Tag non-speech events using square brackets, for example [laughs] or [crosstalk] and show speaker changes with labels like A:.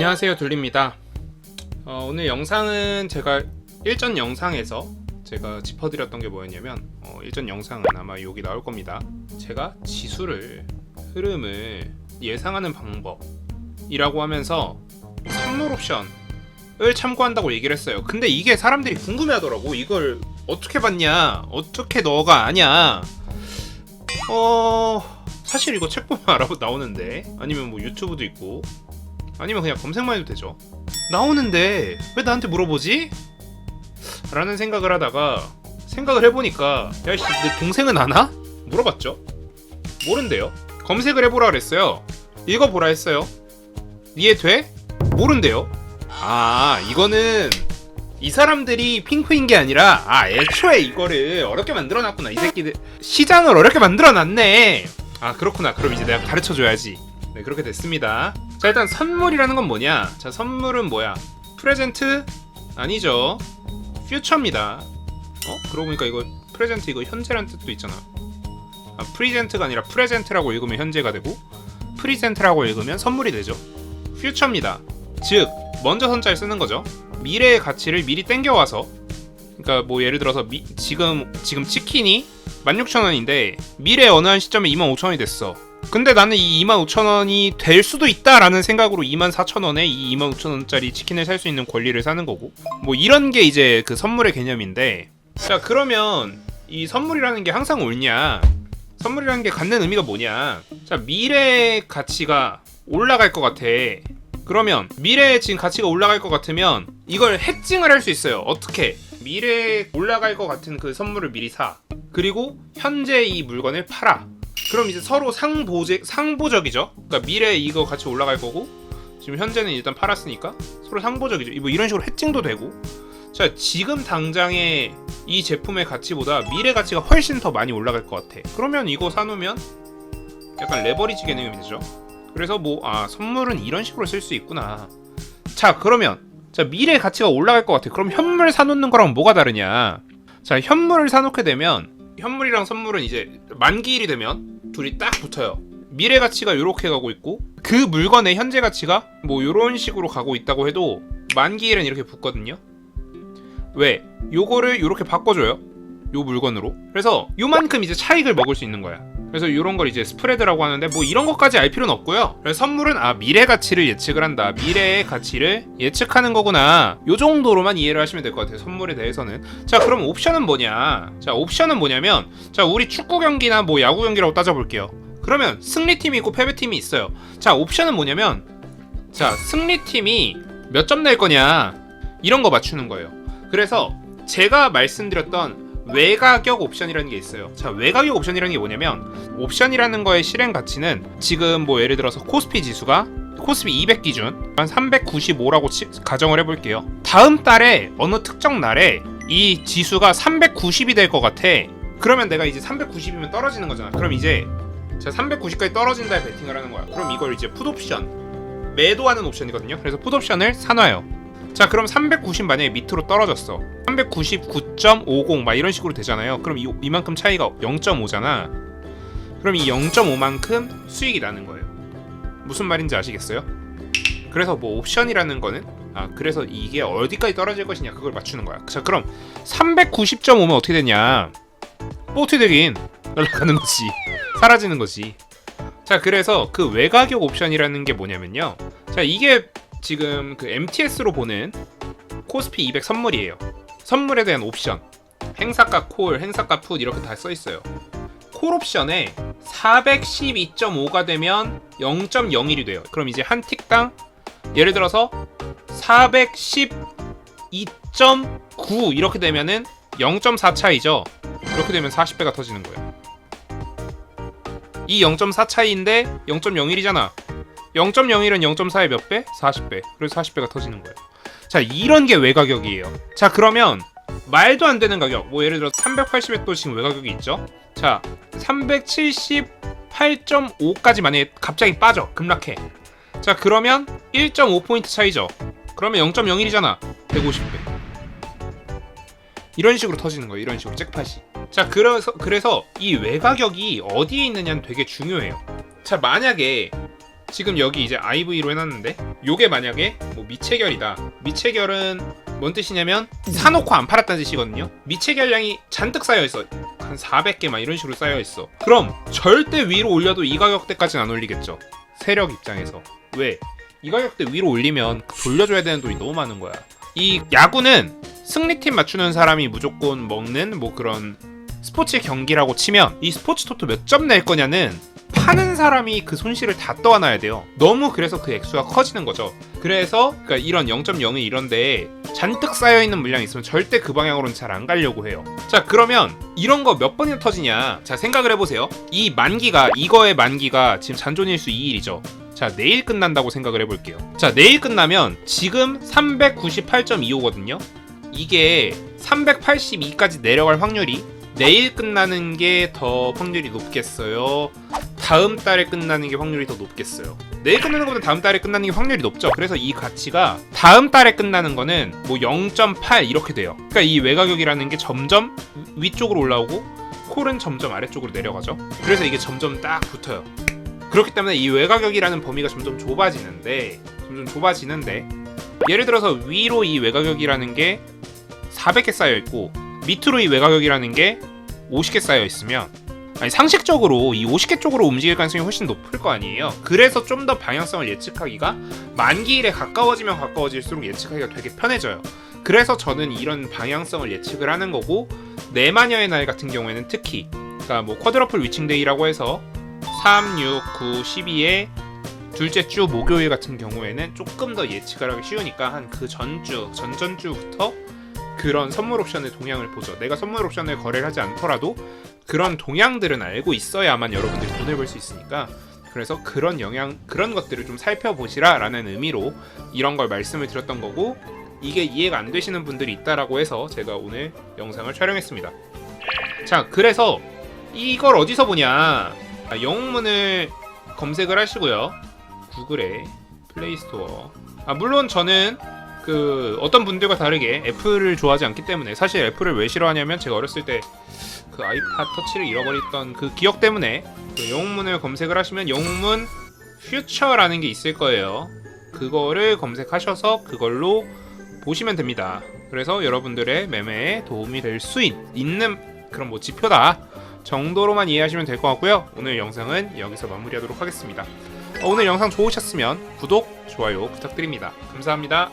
A: 안녕하세요. 둘립니다. 어, 오늘 영상은 제가 일전 영상에서 제가 짚어드렸던 게 뭐였냐면 어, 일전 영상은 아마 여기 나올 겁니다. 제가 지수를 흐름을 예상하는 방법이라고 하면서 선물 옵션을 참고한다고 얘기를 했어요. 근데 이게 사람들이 궁금해 하더라고. 이걸 어떻게 봤냐? 어떻게 너가 아냐? 어 사실 이거 책 보면 [laughs] 알아 나오는데 아니면 뭐 유튜브도 있고 아니면 그냥 검색만 해도 되죠. 나오는데 왜 나한테 물어보지? 라는 생각을 하다가 생각을 해보니까 야씨 내 동생은 아나? 물어봤죠. 모른대요. 검색을 해보라 그랬어요. 읽어보라 했어요. 이해 돼? 모른대요. 아 이거는 이 사람들이 핑크인 게 아니라 아 애초에 이거를 어렵게 만들어놨구나 이 새끼들 시장을 어렵게 만들어놨네. 아 그렇구나. 그럼 이제 내가 가르쳐줘야지. 네 그렇게 됐습니다. 자 일단 선물이라는 건 뭐냐? 자 선물은 뭐야? 프레젠트 아니죠? 퓨처입니다. 어? 그러고 보니까 이거 프레젠트 이거 현재란 뜻도 있잖아. 아 프리젠트가 아니라 프레젠트라고 읽으면 현재가 되고 프리젠트라고 읽으면 선물이 되죠. 퓨처입니다. 즉 먼저 선자를 쓰는 거죠. 미래의 가치를 미리 땡겨와서 그러니까 뭐 예를 들어서 미, 지금 지금 치킨이 16,000원인데 미래 어느 한 시점에 25,000원이 됐어. 근데 나는 이 25,000원이 될 수도 있다라는 생각으로 24,000원에 이 25,000원짜리 치킨을 살 수 있는 권리를 사는 거고. 뭐 이런 게 이제 그 선물의 개념인데. 자 그러면 이 선물이라는 게 항상 옳냐? 선물이라는 게 갖는 의미가 뭐냐? 자 미래의 가치가 올라갈 것 같아. 그러면 미래에 지금 가치가 올라갈 것 같으면 이걸 해칭을 할 수 있어요. 어떻게? 미래에 올라갈 것 같은 그 선물을 미리 사. 그리고 현재 이 물건을 팔아 그럼 이제 서로 상보제, 상보적이죠. 그러니까 미래에 이거 같이 올라갈 거고 지금 현재는 일단 팔았으니까 서로 상보적이죠. 뭐 이런 식으로 해칭도 되고. 자 지금 당장의 이 제품의 가치보다 미래 가치가 훨씬 더 많이 올라갈 것 같아. 그러면 이거 사놓으면 약간 레버리지 개념이 되죠. 그래서 뭐 아 선물은 이런 식으로 쓸 수 있구나. 자 그러면 자 미래 가치가 올라갈 것 같아. 그럼 현물 사놓는 거랑 뭐가 다르냐? 자 현물을 사놓게 되면 현물이랑 선물은 이제 만기일이 되면 둘이 딱 붙어요. 미래 가치가 이렇게 가고 있고 그 물건의 현재 가치가 뭐 이런 식으로 가고 있다고 해도 만기일은 이렇게 붙거든요. 왜? 요거를 이렇게 바꿔줘요. 요 물건으로. 그래서 요만큼 이제 차익을 먹을 수 있는 거야. 그래서 이런 걸 이제 스프레드라고 하는데 뭐 이런 것까지 알 필요는 없고요. 그래서 선물은 아 미래 가치를 예측을 한다. 미래의 가치를 예측하는 거구나. 요 정도로만 이해를 하시면 될 것 같아요. 선물에 대해서는. 자 그럼 옵션은 뭐냐? 자 옵션은 뭐냐면 자 우리 축구 경기나 뭐 야구 경기라고 따져볼게요. 그러면 승리팀이 있고 패배팀이 있어요. 자 옵션은 뭐냐면 자 승리팀이 몇 점 낼 거냐 이런 거 맞추는 거예요. 그래서 제가 말씀드렸던 외가격 옵션이라는 게 있어요. 자, 외가격 옵션이라는 게 뭐냐면 옵션이라는 거의 실행 가치는 지금 뭐 예를 들어서 코스피 지수가 코스피 200 기준 한 395라고 치, 가정을 해볼게요. 다음 달에 어느 특정 날에 이 지수가 390이 될 것 같아. 그러면 내가 이제 390이면 떨어지는 거잖아. 그럼 이제 자 390까지 떨어진다에 베팅을 하는 거야. 그럼 이걸 이제 풋옵션 매도하는 옵션이거든요. 그래서 풋옵션을 사놔요. 자 그럼 390 만약에 밑으로 떨어졌어. 399.50 막 이런 식으로 되잖아요. 그럼 이, 이만큼 차이가 0.5잖아. 그럼 이 0.5만큼 수익이 나는 거예요. 무슨 말인지 아시겠어요? 그래서 뭐 옵션이라는 거는? 아 그래서 이게 어디까지 떨어질 것이냐 그걸 맞추는 거야. 자 그럼 390.5면 어떻게 되냐? 뭐 어떻게 되긴? 날아가는 거지. 사라지는 거지. 자 그래서 그 외가격 옵션이라는 게 뭐냐면요. 자 이게 지금 그 MTS로 보는 코스피 200 선물이에요. 선물에 대한 옵션. 행사가 콜, 행사가 풋 이렇게 다 써 있어요. 콜 옵션에 412.5가 되면 0.01이 돼요. 그럼 이제 한 틱당 예를 들어서 412.9 이렇게 되면은 0.4 차이죠. 이렇게 되면 40배가 터지는 거예요. 이 0.4 차이인데 0.01이잖아. 0.01은 0.4의 몇 배? 40배. 그래서 40배가 터지는 거예요. 자, 이런 게 외가격이에요. 자, 그러면 말도 안 되는 가격. 뭐 예를 들어 380에 또 지금 외가격이 있죠. 자, 378.5까지 만약에 갑자기 빠져. 급락해. 자, 그러면 1.5포인트 차이죠. 그러면 0.01이잖아. 150배. 이런 식으로 터지는 거예요. 이런 식으로 잭팟이. 자, 그래서 그래서 이 외가격이 어디에 있느냐는 되게 중요해요. 자, 만약에 지금 여기 이제 IV로 해놨는데 요게 만약에 뭐 미체결이다. 미체결은 뭔 뜻이냐면 사놓고 안 팔았다는 뜻이거든요. 미체결량이 잔뜩 쌓여있어. 한 400개 막 이런 식으로 쌓여있어. 그럼 절대 위로 올려도 이 가격대까지는 안 올리겠죠. 세력 입장에서. 왜? 이 가격대 위로 올리면 돌려줘야 되는 돈이 너무 많은 거야. 이 야구는 승리팀 맞추는 사람이 무조건 먹는 뭐 그런 스포츠 경기라고 치면 이 스포츠 토토 몇 점 낼 거냐는 파는 사람이 그 손실을 다 떠안아야 돼요. 너무 그래서 그 액수가 커지는 거죠. 그래서 그러니까 이런 0.0이 이런데 잔뜩 쌓여 있는 물량이 있으면 절대 그 방향으로는 잘 안 가려고 해요. 자 그러면 이런 거 몇 번이나 터지냐? 자 생각을 해보세요. 이 만기가 이거의 만기가 지금 잔존일수 2일이죠. 자 내일 끝난다고 생각을 해볼게요. 자 내일 끝나면 지금 398.25거든요. 이게 382까지 내려갈 확률이 내일 끝나는 게 더 확률이 높겠어요. 다음 달에 끝나는 게 확률이 더 높겠어요. 내일 끝나는 것보다 다음 달에 끝나는 게 확률이 높죠. 그래서 이 가치가 다음 달에 끝나는 거는 뭐 0.8 이렇게 돼요. 그러니까 이 외가격이라는 게 점점 위쪽으로 올라오고 콜은 점점 아래쪽으로 내려가죠. 그래서 이게 점점 딱 붙어요. 그렇기 때문에 이 외가격이라는 범위가 점점 좁아지는데 점점 좁아지는데 예를 들어서 위로 이 외가격이라는 게 400개 쌓여 있고 밑으로 이 외가격이라는 게 50개 쌓여 있으면 아니 상식적으로 이 50개 쪽으로 움직일 가능성이 훨씬 높을 거 아니에요. 그래서 좀 더 방향성을 예측하기가 만기일에 가까워지면 가까워질수록 예측하기가 되게 편해져요. 그래서 저는 이런 방향성을 예측을 하는 거고 네마녀의 날 같은 경우에는 특히 그러니까 뭐 쿼드러플 위칭데이라고 해서 3, 6, 9, 12에 둘째 주 목요일 같은 경우에는 조금 더 예측을 하기 쉬우니까 한 그 전주, 전전주부터 그런 선물 옵션의 동향을 보죠. 내가 선물 옵션을 거래를 하지 않더라도 그런 동향들은 알고 있어야만 여러분들이 돈을 벌 수 있으니까 그래서 그런 영향 그런 것들을 좀 살펴보시라라는 의미로 이런 걸 말씀을 드렸던 거고 이게 이해가 안 되시는 분들이 있다라고 해서 제가 오늘 영상을 촬영했습니다. 자, 그래서 이걸 어디서 보냐? 아, 영웅문을 검색을 하시고요. 구글에 플레이스토어. 아, 물론 저는 그 어떤 분들과 다르게 애플을 좋아하지 않기 때문에 사실 애플을 왜 싫어하냐면 제가 어렸을 때 그 아이팟 터치를 잃어버렸던 그 기억 때문에 그 영웅문을 검색을 하시면 영웅문 퓨처라는 게 있을 거예요. 그거를 검색하셔서 그걸로 보시면 됩니다. 그래서 여러분들의 매매에 도움이 될 수 있는 그런 뭐 지표다 정도로만 이해하시면 될 것 같고요. 오늘 영상은 여기서 마무리하도록 하겠습니다. 어, 오늘 영상 좋으셨으면 구독, 좋아요 부탁드립니다. 감사합니다.